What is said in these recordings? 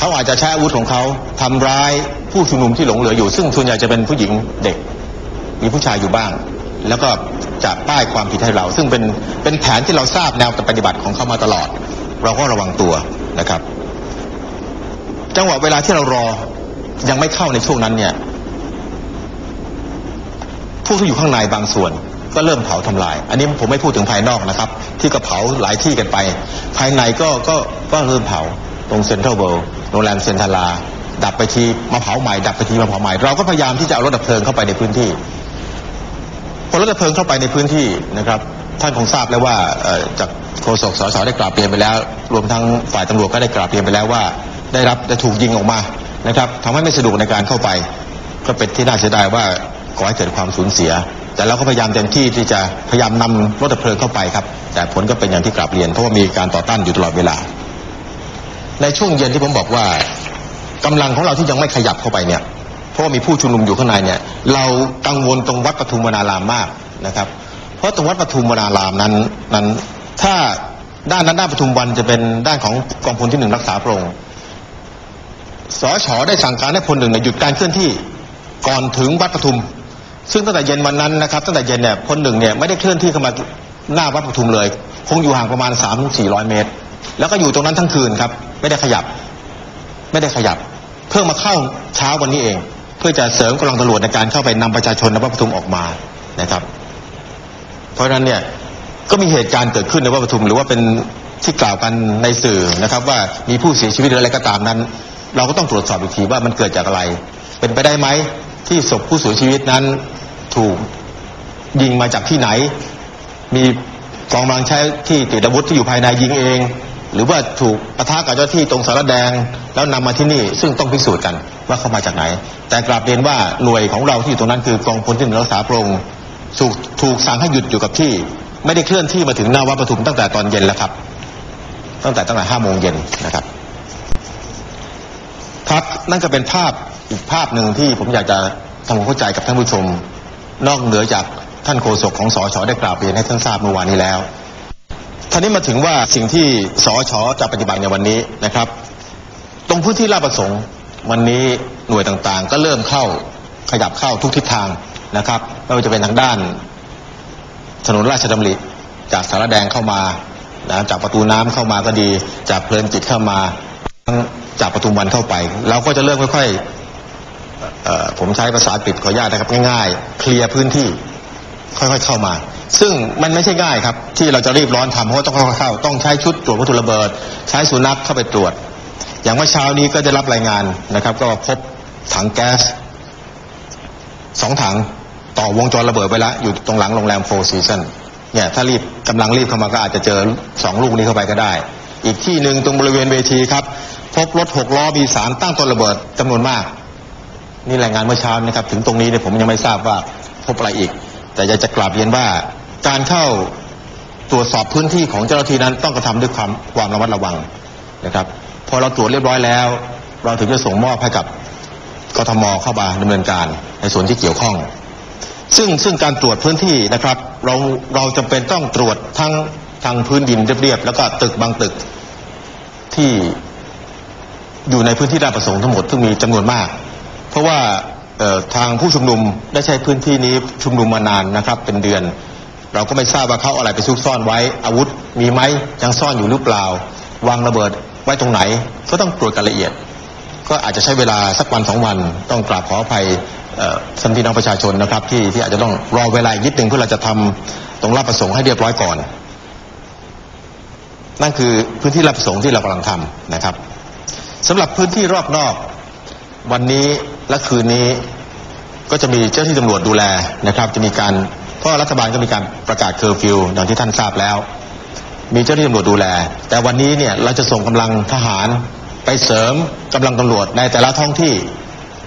เขาอาจจะใช้อาวุธของเขาทำร้ายผู้ชุมนุมที่หลงเหลืออยู่ ซึ่งส่วนใหญ่จะเป็นผู้หญิงเด็ก มีผู้ชายอยู่บ้าง แล้วก็จะป้ายความผิดให้เรา ซึ่งเป็นเป็นแผนที่เราทราบแนวปฏิบัติของเขามาตลอด เราก็ระวังตัวนะครับ จังหวะเวลาที่เรารอยังไม่เข้าในช่วงนั้นเนี่ยผู้ที่อยู่ข้างในบางส่วนก็เริ่มเผาทำลาย อันนี้ผมไม่พูดถึงภายนอกนะครับ ที่ก็เผาหลายที่กันไป ภายในก็ก็ก็เริ่มเผาตรงเซ็นทรัลเวิลด์ โรงแรมเซนทาราดับไปทีมาเผาใหม่ดับไปทีมาเผาใหม่เราก็พยายามที่จะเอารถดับเพลิงเข้าไปในพื้นที่พอรถดับเพลิงเข้าไปในพื้นที่นะครับท่านคงทราบแล้วว่าจากโฆษกสสได้กราบเรียนไปแล้ว รวมทั้งฝ่ายตำรวจก็ได้กราบเรียนไปแล้วว่า ได้รับได้ถูกยิงออกมานะครับทำให้ไม่สะดวกในการเข้าไป ก็เป็นที่น่าเสียดายว่าก่อให้เกิดความสูญเสีย แต่เราก็พยายามเต็มที่ที่จะพยายามนำรถดับเพลิงเข้าไปครับแต่ผลก็เป็นอย่างที่กราบเรียนเพราะว่ามีการต่อต้านอยู่ตลอดเวลา ในช่วงเย็นที่ผมบอกว่ากำลังของเราที่ยังไม่ขยับเข้าไปเนี่ยเพราะมีผู้ชุมนุมอยู่ข้างในเนี่ย เรากังวลตรงวัดปทุมวนารามมากนะครับ เพราะตรงวัดปทุมวนารามนั้นนั้น ถ้าด้านนั้นด้านปทุมวันจะเป็นด้านของกองพลที่หนึ่งรักษาพระองค์สชได้สั่งการให้พลหนึ่งเนี่ยหยุดการเคลื่อนที่ก่อนถึงวัดปทุม ซึ่งตั้งแต่เย็นวันนั้นนะครับตั้งแต่เย็นเนี่ยพลหนึ่งเนี่ยไม่ได้เคลื่อนที่เข้ามาหน้าวัดปทุมเลย คงอยู่ห่างประมาณ3ามถึงสี่เมตร แล้วก็อยู่ตรงนั้นทั้งคืนครับ ไม่ได้ขยับ ไม่ได้ขยับ เพิ่งมาเข้าเช้าวันนี้เอง เพื่อจะเสริมกำลังตำรวจในการเข้าไปนำประชาชนในวัดปทุมออกมานะครับ เพราะฉะนั้นเนี่ยก็มีเหตุการณ์เกิดขึ้นในวัดปทุม หรือว่าเป็นที่กล่าวกันในสื่อนะครับ ว่ามีผู้เสียชีวิตหรืออะไรก็ตามนั้น เราก็ต้องตรวจสอบอีกทีว่ามันเกิดจากอะไร เป็นไปได้ไหมที่ศพผู้เสียชีวิตนั้นถูกยิงมาจากที่ไหน มีกองกำลังใช้ที่ติดอาวุธที่อยู่ภายในยิงเอง หรือว่าถูกปะทะกับเจ้าที่ตรงสารแดง แล้วนำมาที่นี่ซึ่งต้องพิสูจน์กันว่าเข้ามาจากไหน แต่กราบเรียนว่าหน่วยของเราที่อยู่ตรงนั้นคือกองพลที่หนึ่งรักษาพระองค์ถูกถูกสั่งให้หยุดอยู่กับที่ ไม่ได้เคลื่อนที่มาถึงหน้าวัดปทุมตั้งแต่ตอนเย็นแล้วครับ ตั้งแต่ตั้งแต่ห้าโมงเย็นนะครับครับนั่นก็เป็นภาพอีกภาพหนึ่งที่ผมอยากจะทำความเข้าใจกับท่านผู้ชม นอกเหนือจากท่านโฆษกของสอชได้กล่าวเรียนให้ท่านทราบเมื่อวานนี้แล้ว ท่านี้มาถึงว่าสิ่งที่สอชจะปฏิบัติในวันนี้นะครับ ตรงพื้นที่ลาดประสงค์วันนี้หน่วยต่างๆ ก็เริ่มเข้าขยับเข้าทุกทิศทางนะครับไม่ว่าจะเป็นทางด้านถนนราชดำริจากสารแดงเข้ามานะจากประตูน้ำเข้ามาก็ดี จากเพลินจิตเข้ามาทั้งจากประตูวันเข้าไป เราก็จะเริ่มค่อยๆผมใช้ภาษาปิดขออนุญาตนะครับง่ายๆ เคลียร์พื้นที่ค่อยๆเข้ามา ซึ่งมันไม่ใช่ง่ายครับ ที่เราจะรีบร้อนทำเพราะต้องเข้าต้องใช้ชุดตรวจวัตถุระเบิด ใช้สุนัขเข้าไปตรวจ อย่างเมื่อเช้านี้ก็ได้รับรายงานนะครับ ก็พบถังแก๊สสองถังต่อวงจรระเบิดไปแล้วอยู่ตรงหลังโรงแรมโฟร์ซีซันเนี่ยถ้ารีบกำลังรีบเข้ามาก็อาจจะเจอสองลูกนี้เข้าไปก็ได้ อีกที่หนึ่งตรงบริเวณเวทีครับ พบรถหกล้อมีสารตั้งต้นระเบิดจำนวนมาก นี่รายงานเมื่อเช้านะครับ ถึงตรงนี้เนี่ยผมยังไม่ทราบว่าพบอะไรอีก แต่อยากจะกราบเรียนว่า การเข้าตรวจสอบพื้นที่ของเจ้าหน้าที่นั้นต้องกระทำด้วยความความระมัดระวังนะครับพอเราตรวจเรียบร้อยแล้ว เราถึงจะส่งมอบให้กับกทมเข้ามาดำเนินการในส่วนที่เกี่ยวข้อง ซึ่งซึ่งการตรวจพื้นที่นะครับ เราเราจำเป็นต้องตรวจทั้งทางพื้นดินเรียบๆแล้วก็ตึกบางตึกที่อยู่ในพื้นที่ราชประสงค์ทั้งหมดซึ่งมีจำนวนมาก เพราะว่าทางผู้ชุมนุมได้ใช้พื้นที่นี้ชุมนุมมานานนะครับ เป็นเดือน เราก็ไม่ทราบว่าเขาอะไรไปซุกซ่อนไว้ อาวุธมีไหมยังซ่อนอยู่หรือเปล่า วางระเบิดไว้ตรงไหน ก็ต้องตรวจกันละเอียด ก็อาจจะใช้เวลาสักวันสองวัน ต้องกราบขออภัยเอ่อท่านพี่น้องประชาชนนะครับ ที่ที่อาจจะต้องรอเวลาอีกนิดหนึ่งเพื่อเราจะทำตรงรับประสงค์ให้เรียบร้อยก่อน นั่นคือพื้นที่รับประสงค์ที่เรากำลังทำนะครับสำหรับพื้นที่รอบนอก วันนี้และคืนนี้ก็จะมีเจ้าที่ตำรวจดูแลนะครับ จะมีการ เพราะรัฐบาลก็มีการประกาศเคอร์ฟิวอย่างที่ท่านทราบแล้ว มีเจ้าหน้าที่ตำรวจดูแล แต่วันนี้เนี่ยเราจะส่งกำลังทหารไปเสริมกำลังตำรวจในแต่ละท้องที่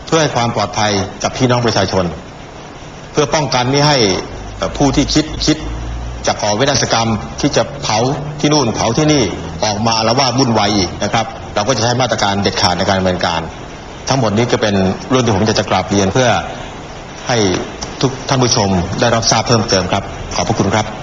เพื่อให้ความปลอดภัยกับพี่น้องประชาชน เพื่อป้องกันไม่ให้ผู้ที่คิดคิดจะก่อวินาศกรรมที่จะเผาที่นู่นเผาที่นี่ออกมาแล้วว่าวุ่นวายอีกนะครับ เราก็จะใช้มาตรการเด็ดขาดในการดำเนินการ ทั้งหมดนี้ก็เป็นเรื่องที่ผมจะจะกราบเรียนเพื่อให้ ทุกท่านผู้ชมได้รับทราบเพิ่มเติมครับ ขอบพระคุณครับ